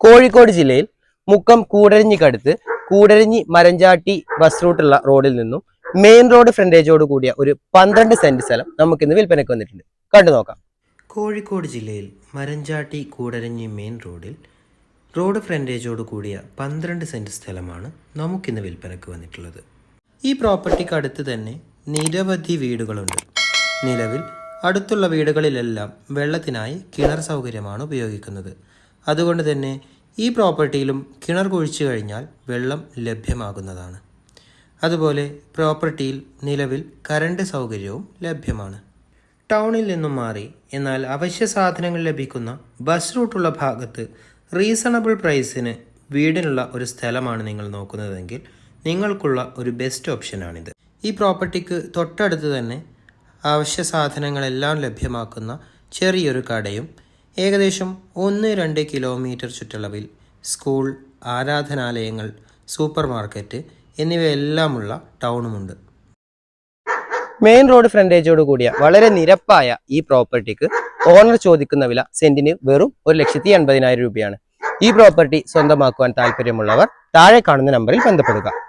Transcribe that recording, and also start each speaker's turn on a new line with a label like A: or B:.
A: കോഴിക്കോട് ജില്ലയിൽ മുക്കം കൂടരഞ്ഞിക്കടുത്ത് കൂടരഞ്ഞി മരഞ്ചാട്ടി ബസ് റൂട്ടുള്ള റോഡിൽ നിന്നും മെയിൻ റോഡ് ഫ്രണ്ടേജോട് കൂടിയ ഒരു പന്ത്രണ്ട് സെന്റ് സ്ഥലം നമുക്കിന്ന് വിൽപ്പനയ്ക്ക് വന്നിട്ടുണ്ട്. കണ്ടു നോക്കാം. കോഴിക്കോട് ജില്ലയിൽ മരഞ്ചാട്ടി കൂടരഞ്ഞി മെയിൻ റോഡിൽ റോഡ് ഫ്രണ്ടേജോട് കൂടിയ പന്ത്രണ്ട് സെന്റ് സ്ഥലമാണ് നമുക്കിന്ന് വിൽപ്പനയ്ക്ക് വന്നിട്ടുള്ളത്. ഈ പ്രോപ്പർട്ടിക്ക് അടുത്ത് തന്നെ നിരവധി വീടുകളുണ്ട്. നിലവിൽ അടുത്തുള്ള വീടുകളിലെല്ലാം വെള്ളത്തിനായി കിണർ സൗകര്യമാണ് ഉപയോഗിക്കുന്നത്. അതുകൊണ്ട് തന്നെ ഈ പ്രോപ്പർട്ടിയിലും കിണർ കുഴിച്ചു കഴിഞ്ഞാൽ വെള്ളം ലഭ്യമാകുന്നതാണ്. അതുപോലെ പ്രോപ്പർട്ടിയിൽ നിലവിൽ കറണ്ട് സൗകര്യവും ലഭ്യമാണ്. ടൗണിൽ നിന്നും മാറി എന്നാൽ അവശ്യ സാധനങ്ങൾ ലഭിക്കുന്ന ബസ് റൂട്ടുള്ള ഭാഗത്ത് റീസണബിൾ പ്രൈസിന് വീടിനുള്ള ഒരു സ്ഥലമാണ് നിങ്ങൾ നോക്കുന്നതെങ്കിൽ നിങ്ങൾക്കുള്ള ഒരു ബെസ്റ്റ് ഓപ്ഷനാണിത്. ഈ പ്രോപ്പർട്ടിക്ക് തൊട്ടടുത്ത് തന്നെ അവശ്യ സാധനങ്ങളെല്ലാം ലഭ്യമാക്കുന്ന ചെറിയൊരു കടയും ഏകദേശം ഒന്ന് രണ്ട് കിലോമീറ്റർ ചുറ്റളവിൽ സ്കൂൾ ആരാധനാലയങ്ങൾ സൂപ്പർ മാർക്കറ്റ് എന്നിവയെല്ലാമുള്ള ടൗണുമുണ്ട്. മെയിൻ റോഡ് ഫ്രണ്ടേജോട് കൂടിയ വളരെ നിരപ്പായ ഈ പ്രോപ്പർട്ടിക്ക് ഓണർ ചോദിക്കുന്ന വില സെന്റിന് വെറും ഒരു ലക്ഷത്തി എൺപതിനായിരം രൂപയാണ്. ഈ പ്രോപ്പർട്ടി സ്വന്തമാക്കുവാൻ താല്പര്യമുള്ളവർ താഴെ കാണുന്ന നമ്പറിൽ ബന്ധപ്പെടുക.